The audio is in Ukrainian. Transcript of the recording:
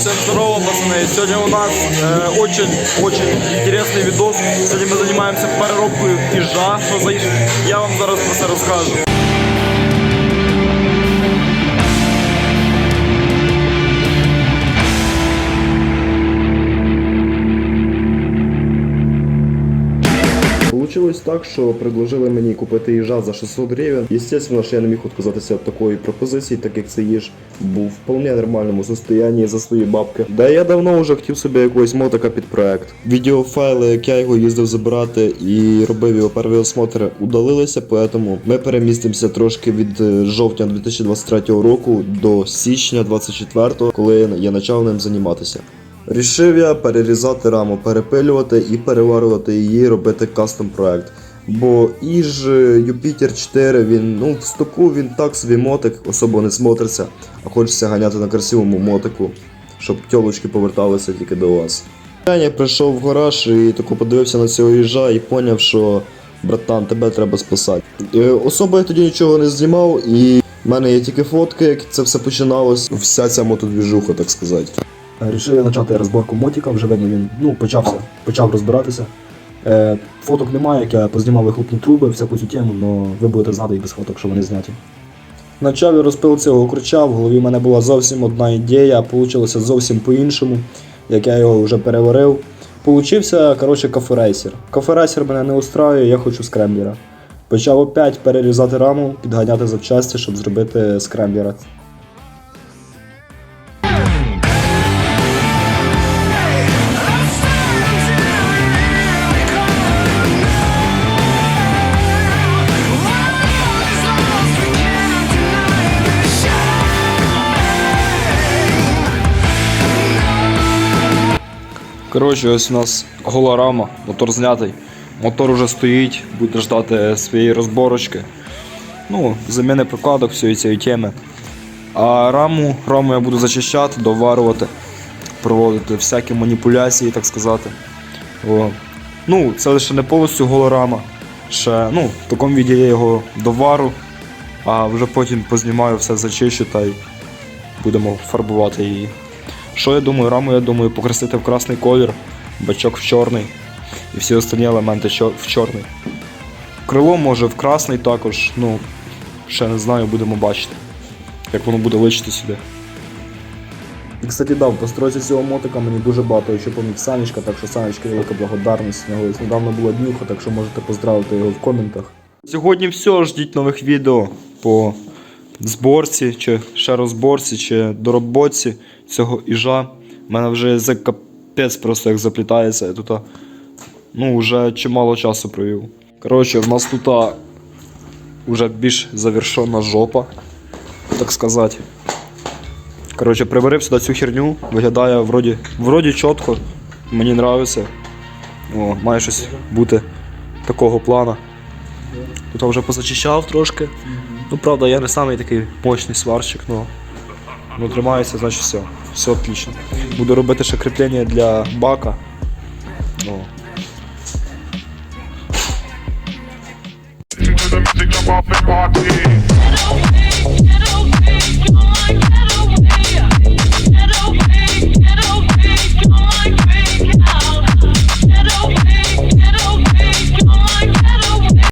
Всем здорово, пацаны. Сегодня у нас очень-очень интересный видос. Сегодня мы занимаемся переробкою їжа. Що за їжа? Я вам зараз про це розкажу. Получилось так, що предложили мені купити їжа за 600 гривень. Естественно, що я не міг відказатися від такої пропозиції, так як цей їж був в вполне нормальному состоянні за свої бабки. Да я давно вже хотів собі якогось мотика під проект. Відеофайли, як я його їздив забирати і робив його перший осмотр, удалилися, поэтому ми перемістимося трошки від е, жовтня 2023 року до січня 2024, коли я почав ним займатися. Рішив я перерізати раму, перепилювати і переварювати її, робити кастом проект. Бо іж Юпітер 4, він ну в стоку він так собі мотик, особо не смотриться, а хочеться ганяти на красивому мотику, щоб тьолочки поверталися тільки до вас. Я прийшов в гараж і тако подивився на цього їжа і поняв, що братан, тебе треба спасати. Е, Особо я тоді нічого не знімав, і в мене є тільки фотки, як це все починалось. Вся ця мотодвіжуха, так сказати. Рішив я почати розборку мотика, вже видно він ну, почався, почав розбиратися. Е, фоток немає, як я познімав вихлопні труби, всяку цю тему, але ви будете знати і без фоток, що вони зняті. Почав я розпил цього круча, в голові в мене була зовсім одна ідея, а вийшло зовсім по-іншому, як я його вже переварив. Получився, коротше, каферейсер. Каферейсер мене не устраює, я хочу скремблера. Почав опять перерізати раму, підганяти запчасті, щоб зробити скремблера. Коротше, ось у нас гола рама, мотор знятий. Мотор уже стоїть, буде ждати своєї розборочки. Ну, заміни прокладок всієї цієї теми. А раму, раму я буду зачищати, доварювати, проводити всякі маніпуляції, так сказати. О. Ну, це лише не повністю гола рама. Ще, ну, в такому віді я його довару, а вже потім познімаю все зачищу та й будемо фарбувати її. Що я думаю, раму я думаю покрасити в красний колір, бачок в чорний і всі останні елементи в чорний. Крило може в красний також, ну, ще не знаю, будемо бачити, як воно буде личити сюди. І, кстати, да, в постройці цього мотика мені дуже багато що поміг Санечка, так що Санечка велика благодарність. Нього недавно була днюха, так що можете поздравити його в коментах. Сьогодні все, ждіть нових відео по зборці, чи ще розборці, чи доробці цього іжа. У мене вже язик капець просто як заплітається. Я тут ну, вже чимало часу провів. Коротше, в нас тут вже більш завершена жопа, так сказати. Коротше, приберив сюди цю херню, виглядає вроді, вроді чітко, мені подобається. О, має щось бути такого плана. Тут вже позачищав трошки. Ну, правда, я не самий такий мощний сварщик, но ну, тримається, значить все. Все отлично. Буду робити ще кріплення для бака. Ну, to the music, jump off party.